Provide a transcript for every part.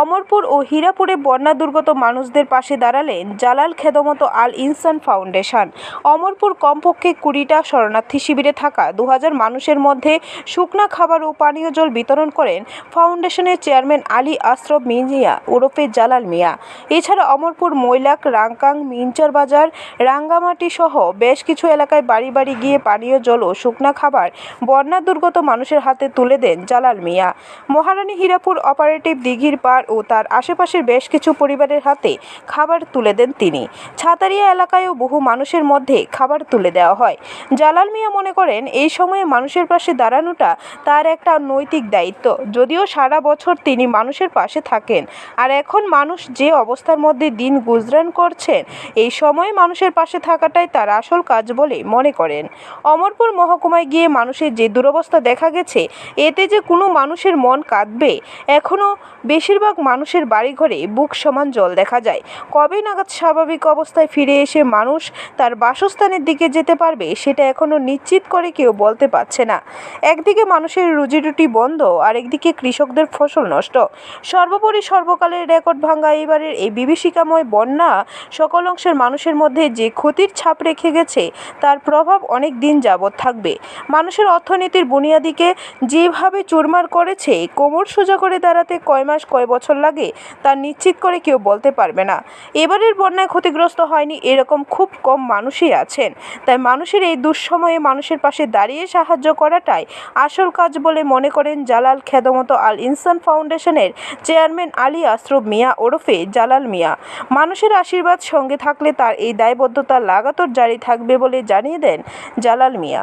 অমরপুর ও হীরাপুরে বন্যা দুর্গত মানুষদের পাশে দাঁড়ালেন জালাল খেদমত আল ইনসান ফাউন্ডেশন। অমরপুর কমপক্ষে কুড়িটা শরণার্থী শিবিরে থাকা দু হাজার মানুষের মধ্যে শুকনা খাবার ও পানীয় জল বিতরণ করেন ফাউন্ডেশনের চেয়ারম্যান আলী আশরফ মিয়া ওরফে জালাল মিয়া। এছাড়া অমরপুর মৈলাক রাংকাং মিঞ্চর বাজার, রাঙ্গামাটি সহ বেশ কিছু এলাকায় বাড়ি বাড়ি গিয়ে পানীয় জল ও শুকনা খাবার বন্যা দুর্গত মানুষের হাতে তুলে দেন জালাল মিয়া। মহারানী হীরাপুর অপারেটিভ দিঘির পাড় ও তার আশেপাশের বেশ কিছু পরিবারের হাতে খাবার তুলে দেন তিনি। ছাতারিয়া এলাকায়ও বহু মানুষের মধ্যে খাবার তুলে দেওয়া হয়। জালাল মিয়া মনে করেন, এই সময়ে মানুষের পাশে দাঁড়ানোটা তার একটা নৈতিক দায়িত্ব। যদিও সারা বছর তিনি মানুষের পাশে থাকেন, আর এখন মানুষ যে অবস্থার মধ্যে দিন গুজরান করছেন, এই সময়ে মানুষের পাশে থাকাটাই তার আসল কাজ বলে মনে করেন। অমরপুর মহকুমায় গিয়ে মানুষের যে দুরবস্থা দেখা গেছে, এতে যে কোনো মানুষের মন কাঁদবে এখনও বেশিরভাগ মানুষের বাড়িঘরে বুক সমান জল দেখা যায়। কবে নাগাদ স্বাভাবিক অবস্থায় ফিরে এসে মানুষ তার বাসস্থানের দিকে যেতে পারবে, সেটা এখনও নিশ্চিত করে কেউ বলতে পারছে না। একদিকে মানুষের রুজিরুটি বন্ধ আর একদিকে কৃষকদের ফসল নষ্ট। সর্বোপরি সর্বকালের রেকর্ড ভাঙা এবারের এই বিভীষিকাময় বন্যা সকল অংশের মানুষের মধ্যে যে ক্ষতির ছাপ রেখে গেছে, তার প্রভাব অনেক দিন যাবৎ থাকবে। মানুষের অর্থনীতির বুনিয়াদিকে যেভাবে চুরমার করেছে, কোমর সোজা করে দাঁড়াতে কয় মাস, কয় বছর লাগে, তা নিশ্চিত করে কেউ বলতে পারবে না। এবারের বন্যায় ক্ষতিগ্রস্ত হয়নি এরকম খুব কম মানুষই আছেন। তাই মানুষের এই দুঃসময়ে মানুষের পাশে দাঁড়িয়ে সাহায্য করাটাই আসল কাজ বলে মনে করেন জালাল খেদমত আল ইনসান ফাউন্ডেশনের চেয়ারম্যান আলী আশরফ মিয়া ওরফে জালাল মিয়া। মানুষের আশীর্বাদ সঙ্গে থাকলে তার এই দায়বদ্ধতা লাগাতার জারি থাকবে বলে জানিয়ে দেন জালাল মিয়া।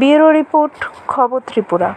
ব্যুরো রিপোর্ট, খবর ত্রিপুরা।